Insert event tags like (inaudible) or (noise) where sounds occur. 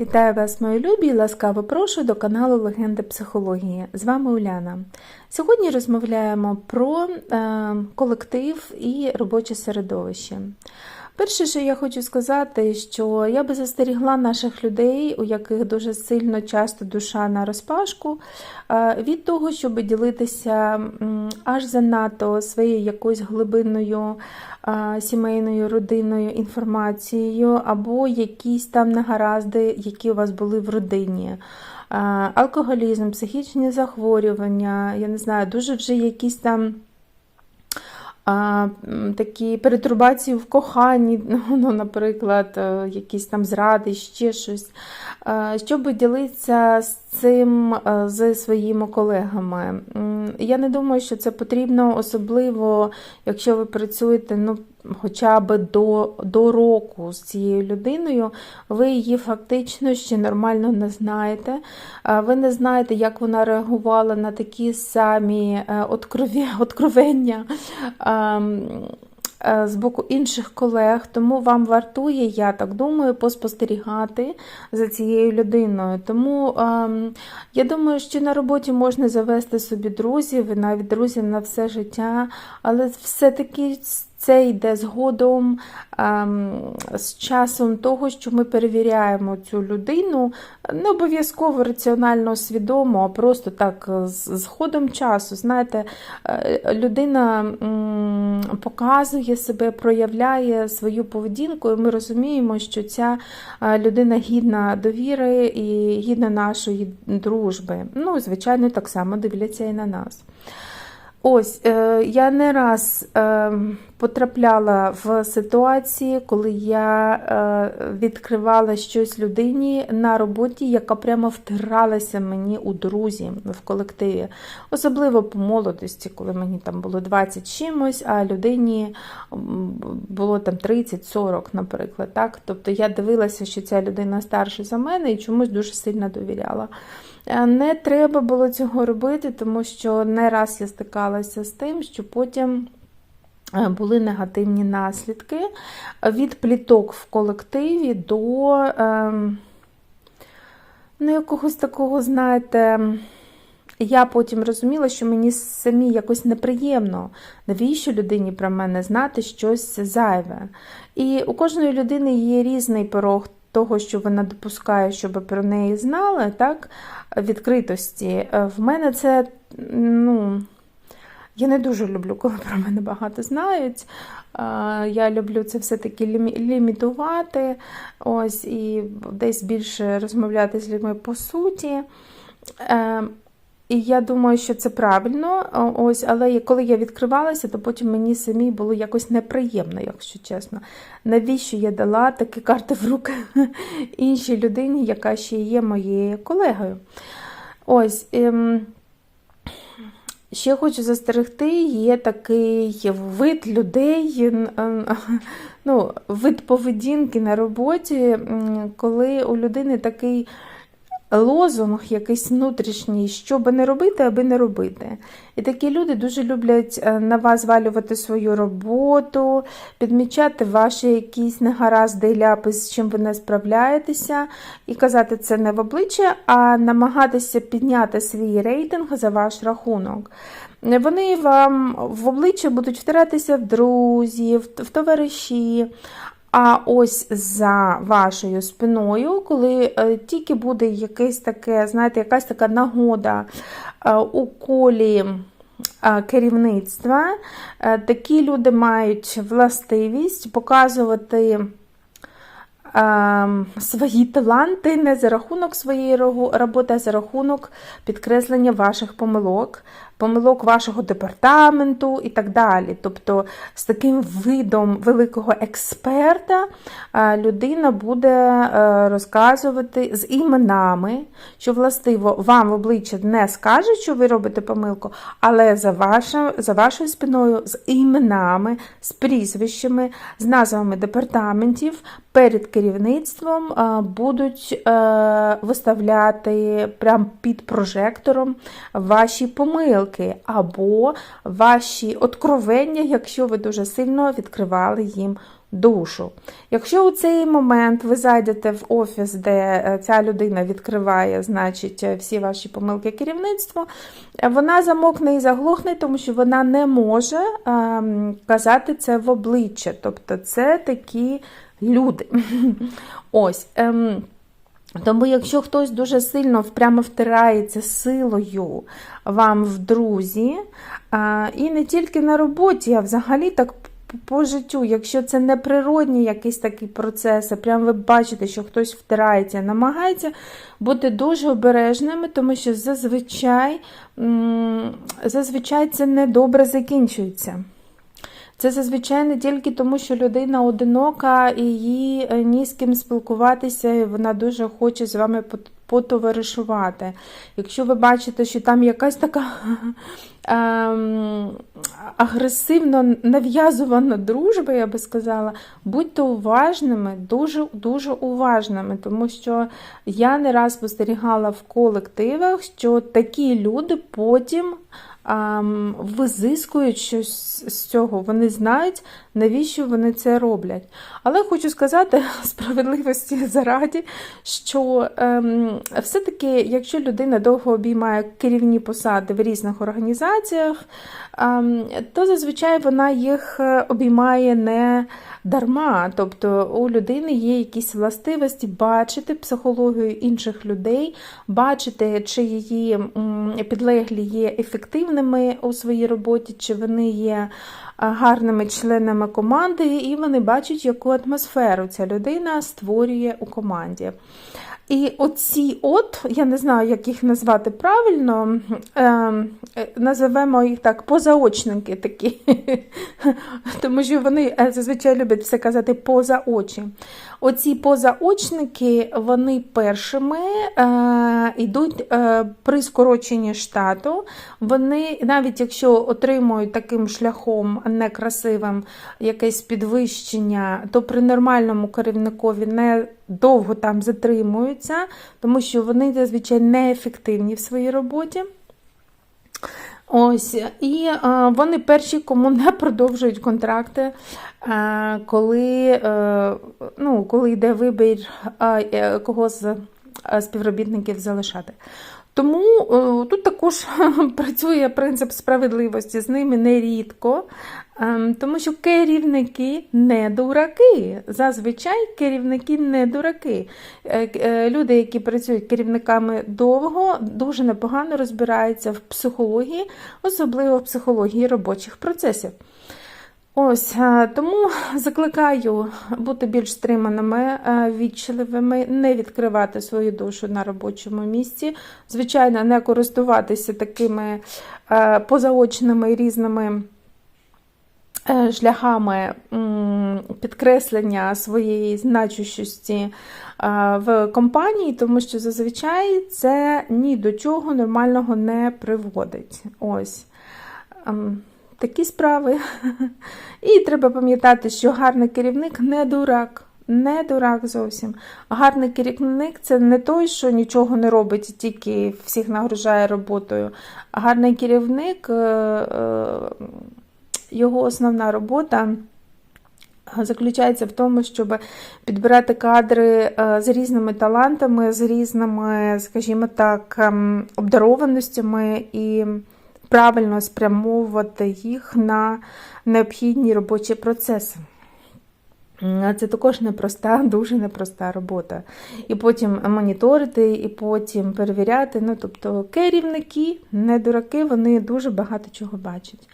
Вітаю вас, мої любі, і ласкаво прошу до каналу Легенди психології. З вами Уляна. Сьогодні розмовляємо про е, колектив і робоче середовище. Перше, що я хочу сказати, що я би застерігла наших людей, у яких дуже сильно часто душа на розпашку, е, від того, щоб ділитися аж занадто своєю якоюсь глибинною е, сімейною родинною інформацією, або якісь там негаразди, які у вас були в родині. Е, Алкоголізм, психічні захворювання, я не знаю, дуже вже якісь там такі перетурбації в коханні, (laughs) ну, наприклад, е, якісь там зради, ще щось, е, щоб ділитися з цим е, з своїми колегами. Я не думаю, що це потрібно, особливо, якщо ви працюєте ну, хоча б до, до року з цією людиною, ви її фактично ще нормально не знаєте. Ви не знаєте, як вона реагувала на такі самі е, (laughs) откровення з боку інших колег, тому вам вартує, я так думаю, поспостерігати за цією людиною. Тому ем, я думаю, що на роботі можна завести собі друзів, і навіть друзів на все життя, але все-таки це йде згодом ем, з часом того, що ми перевіряємо цю людину, не обов'язково раціонально свідомо, а просто так з, ходом часу. Знаєте, е, людина показує себе, проявляє свою поведінку, і ми розуміємо, що ця е, людина гідна довіри і гідна нашої дружби. Ну, звичайно, так само дивляться і на нас. Ось е, я не раз е, потрапляла в ситуації, коли я е, відкривала щось людині на роботі, яка прямо втиралася мені у друзі в колективі. Особливо по молодості, коли мені там було 20 чимось, а людині було там 30-40, наприклад. Так? Тобто я дивилася, що ця людина старша за мене і чомусь дуже сильно довіряла. Е, Не треба було цього робити, тому що не раз я стикалася з тим, що потім були негативні наслідки від пліток в колективі до ем, ну, якогось такого, знаєте, я потім розуміла, що мені самі якось неприємно, навіщо людині про мене знати щось зайве. І у кожної людини є різний порог того, що вона допускає, щоб про неї знали, так, відкритості. Е, В мене це, ну, я не дуже люблю, коли про мене багато знають. Я люблю це все-таки лімітувати, ось, і десь більше розмовляти з людьми по суті. Е, І я думаю, що це правильно. Ось, але коли я відкривалася, то потім мені самі було якось неприємно, якщо чесно. Навіщо я дала такі карти в руки (laughs) іншій людині, яка ще є моєю колегою? Ось. Ем... Ще хочу застерегти, є такий вид людей, ну, вид поведінки на роботі, коли у людини такий лозунг якийсь внутрішній, що би не робити, аби не робити. І такі люди дуже люблять е, на вас звалювати свою роботу, підмічати ваші якісь негаразди і ляпи, з чим ви не справляєтеся, і казати це не в обличчя, а намагатися підняти свій рейтинг за ваш рахунок. Вони вам в обличчя будуть втиратися в друзі, в товариші. А ось за вашою спиною, коли е, тільки буде якесь таке, знаєте, якась така нагода е, у колі е, керівництва, такі люди мають властивість показувати. Свої таланти не за рахунок своєї роботи, а за рахунок підкреслення ваших помилок, помилок вашого департаменту і так далі. Тобто, з таким видом великого експерта е, людина буде е, розказувати з іменами, що властиво вам в обличчя не скаже, що ви робите помилку, але за, вашим, за вашою спиною з іменами, з прізвищами, з назвами департаментів перед керівництвом е, будуть виставляти прямо під прожектором ваші помилки або ваші откровення, якщо ви дуже сильно відкривали їм душу. Якщо у цей момент ви зайдете в офіс, де е, ця людина відкриває, значить, е, всі ваші помилки керівництву, е, вона замокне і заглохне, тому що вона не може ем, казати це в обличчя. Тобто це такі люди. (laughs) Ось. Тому, якщо хтось дуже сильно прямо втирається силою вам в друзі, і не тільки на роботі, а взагалі так по життю, якщо це не природні якісь такі процеси, прямо ви бачите, що хтось втирається, намагається бути дуже обережними, тому що зазвичай, зазвичай це недобре закінчується. Це зазвичай не тільки тому, що людина одинока і їй е, ні з ким спілкуватися, і вона дуже хоче з вами потоваришувати. Якщо ви бачите, що там якась така (laughs) ем, агресивно нав'язувана дружба, я би сказала, будьте уважними, дуже дуже уважними, тому що я не раз спостерігала в колективах, що такі люди потім визискують щось з цього. Вони знають, навіщо вони це роблять. Але хочу сказати (laughs) справедливості зараді, що ем, все-таки, якщо людина довго обіймає керівні посади в різних організаціях, ем, то зазвичай вона їх е, обіймає не дарма. Тобто у людини є якісь властивості бачити психологію інших людей, бачити, чи її підлеглі є ефективними у своїй роботі, чи вони є гарними членами команди, і вони бачать, яку атмосферу ця людина створює у команді. І оці от, я не знаю, як їх назвати правильно, е, е, називемо їх так, позаочники такі, (laughs) тому що вони е, зазвичай люблять все казати поза очі. Оці позаочники, вони першими е, йдуть е, при скороченні штату. Вони, навіть якщо отримують таким шляхом некрасивим якесь підвищення, то при нормальному керівникові не довго там затримуються, тому що вони зазвичай неефективні в своїй роботі. Ось, і е, вони перші, кому (laughs) не продовжують контракти, е, коли, е, ну, коли йде вибір, е, е, кого з е, співробітників залишати. Тому е, тут також (laughs) працює принцип справедливості з ними нерідко, ем, тому що керівники не дураки. Зазвичай керівники не дураки. Е, е, Люди, які працюють керівниками довго, дуже непогано розбираються в психології, особливо в психології робочих процесів. Ось е, тому закликаю бути більш стриманими, е, відчливими, не відкривати свою душу на робочому місці. Звичайно, не користуватися такими е, позаочними різними шляхами підкреслення своєї значущості в компанії, тому що зазвичай це ні до чого нормального не приводить. Ось. Такі справи. І треба пам'ятати, що гарний керівник не дурак. Не дурак зовсім. Гарний керівник це не той, що нічого не робить, тільки всіх нагружає роботою. Гарний керівник, е, е, його основна робота заключається в тому, щоб підбирати кадри е, з різними талантами, з різними, скажімо так, ем, обдарованостями і правильно спрямовувати їх на необхідні робочі процеси. Це також непроста, (laughs) дуже непроста робота. І потім моніторити, і потім перевіряти. Ну, тобто керівники, не дураки, вони дуже багато чого бачать.